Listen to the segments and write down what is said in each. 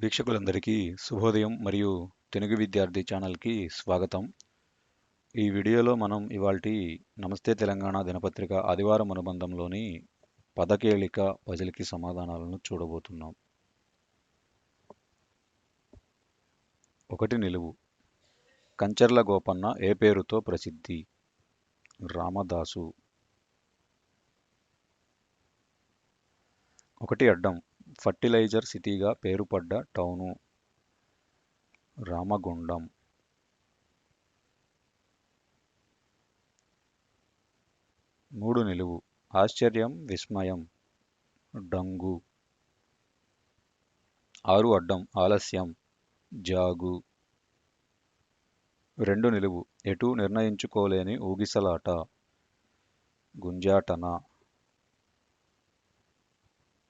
వీక్షకులందరికీ శుభోదయం మరియు తెలుగు విద్యార్థి ఛానల్కి స్వాగతం. ఈ వీడియోలో మనం ఇవాల్టి నమస్తే తెలంగాణ దినపత్రిక ఆదివారం అనుబంధంలోని పదకేళిక పజిల్కి సమాధానాలను చూడబోతున్నాం. ఒకటి నిలువు. కంచర్ల గోపన్న ఏ పేరుతో ప్రసిద్ధి? రామదాసు. ఒకటి అడ్డం. ఫర్టిలైజర్ సిటీగా పేరుపడ్డ టౌను రామగుండం. మూడు నిలువు. ఆశ్చర్యం విస్మయం డంగు. ఆరు అడ్డం ఆలస్యం జాగు. రెండు నిలువు. ఎటు నిర్ణయించుకోలేని ఊగిసలాట గుంజాటన.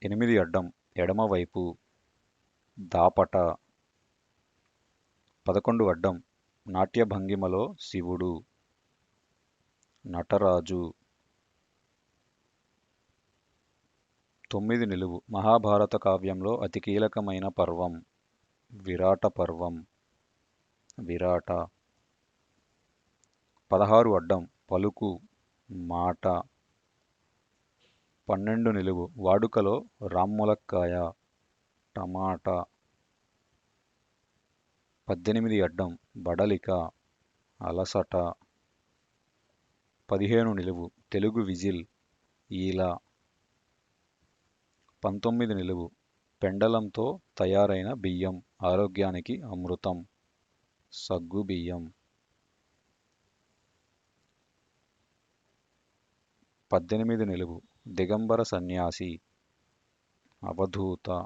ఎనిమిది అడ్డం. ఎడమవైపు దాపట పదకొండు అడ్డం నాట్య భంగిమలో శివుడు నటరాజు తొమ్మిది నిలువు మహాభారత కావ్యంలో అతి కీలకమైన పర్వం విరాట పర్వం విరాట. పదహారు అడ్డం పలుకు మాట. పన్నెండు నిలువు. వాడుకలో రామ్ములక్కాయ టమాటా పద్దెనిమిది అడ్డం బడలిక అలసట పదిహేను నిలువు తెలుగు విజిల్ ఈల పంతొమ్మిది నిలువు పెండలంతో తయారైన బియ్యం ఆరోగ్యానికి అమృతం సగ్గు బియ్యం. పద్దెనిమిది నిలువు దిగంబర సన్యాసి అవధూత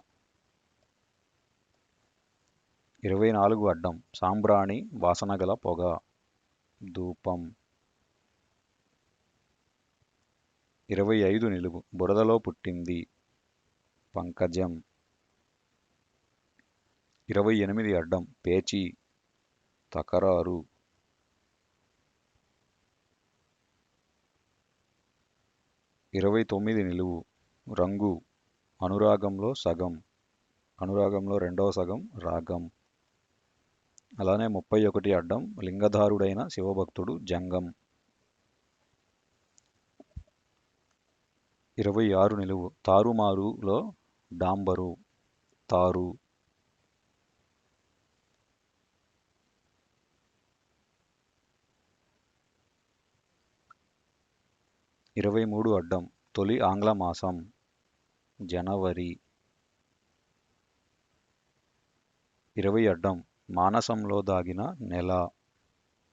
ఇరవై నాలుగు అడ్డం సాంబ్రాణి వాసనగల పొగ ధూపం. ఇరవై ఐదు నిలువు బురదలో పుట్టింది పంకజం. ఇరవై ఎనిమిది అడ్డం పేచీ తకరారు. ఇరవై తొమ్మిది నిలువు రంగు అనురాగంలో సగం అనురాగంలో రెండవ సగం రాగం. అలానే ముప్పై ఒకటి అడ్డం లింగధారుడైన శివభక్తుడు జంగం. ఇరవై ఆరు నిలువు తారుమారులో డాంబరు తారు. ఇరవై మూడు అడ్డం తొలి ఆంగ్ల మాసం జనవరి. ఇరవై అడ్డం మానసంలో దాగిన నెల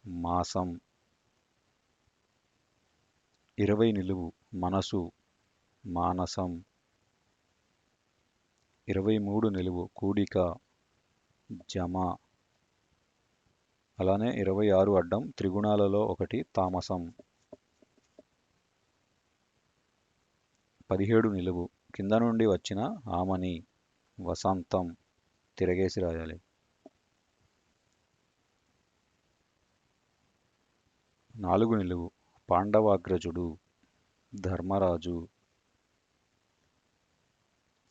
మాసం. ఇరవై నిలువు మనసు మానసం. ఇరవై మూడు నిలువు కూడిక జమ. అలానే ఇరవై ఆరు అడ్డం త్రిగుణాలలో ఒకటి తామసం. పదిహేడు నిలువు. కింద నుండి వచ్చిన ఆమని వసంతం తిరగేసి రాయాలి. నాలుగు నిలువు. పాండవాగ్రజుడు ధర్మరాజు.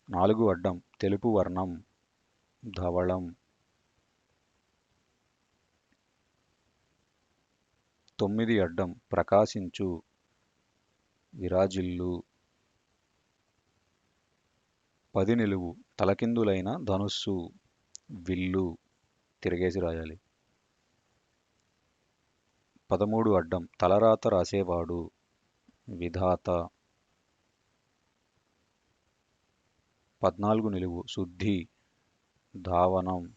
నాలుగు అడ్డం. తెలుపు వర్ణం ధవళం. తొమ్మిది అడ్డం. ప్రకాశించు విరాజిల్లు. పది నిలువు తలకిందులైన ధనుస్సు విల్లు తిరగేసి రాయాలి. పదమూడు అడ్డం తలరాత రాసేవాడు విధాత. పద్నాలుగు నిలువు శుద్ధి ధావనం.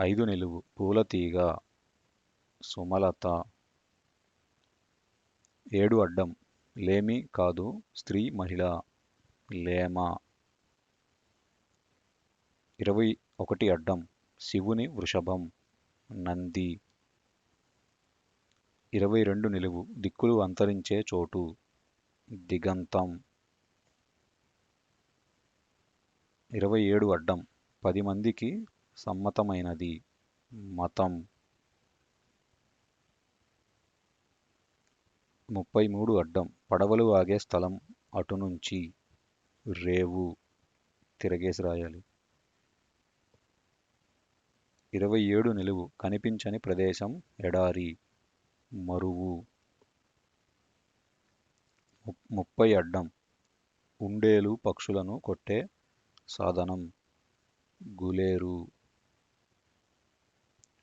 ఐదు నిలువు పూలతీగ సుమలత. ఏడు అడ్డం లేమి కాదు స్త్రీ మహిళ. లేమ. ఇరవై ఒకటి అడ్డం. శివుని వృషభం. నంది. ఇరవై రెండు నిలువు. దిక్కులు అంతరించే చోటు. దిగంతం. ఇరవై ఏడు అడ్డం. పది మందికి సమ్మతమైనది. మతం. ముప్పై మూడు అడ్డం పడవలు ఆగే స్థలం అటు నుంచి రేవు తిరగేసి రాయాలి. ఇరవై ఏడు నిలువు కనిపించని ప్రదేశం ఎడారి మరువు. ముప్పై అడ్డం ఉండేలు పక్షులను కొట్టే సాధనం గులేరు.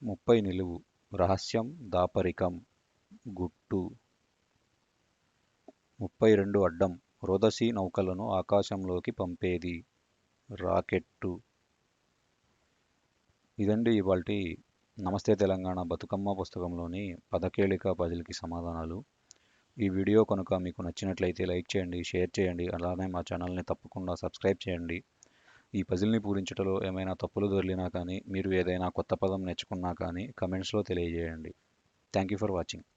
ముప్పై నిలువు రహస్యం దాపరికం గుట్టు. ముప్పై రెండు అడ్డం రోదసి నౌకలను ఆకాశంలోకి పంపేది. రాకెట్టు. ఇదండి ఇవాళ నమస్తే తెలంగాణ బతుకమ్మ పుస్తకంలోని పదకేళిక పజిల్కి సమాధానాలు. ఈ వీడియో కనుక మీకు నచ్చినట్లయితే లైక్ చేయండి షేర్ చేయండి అలానే మా ఛానల్ని తప్పకుండా సబ్స్క్రైబ్ చేయండి. ఈ పజిల్ని పూరించడంలో ఏమైనా తప్పులు దొరికినా కానీ మీరు ఏదైనా కొత్త పదం నేర్చుకున్నా కానీ కమెంట్స్లో తెలియజేయండి. Thank you for watching.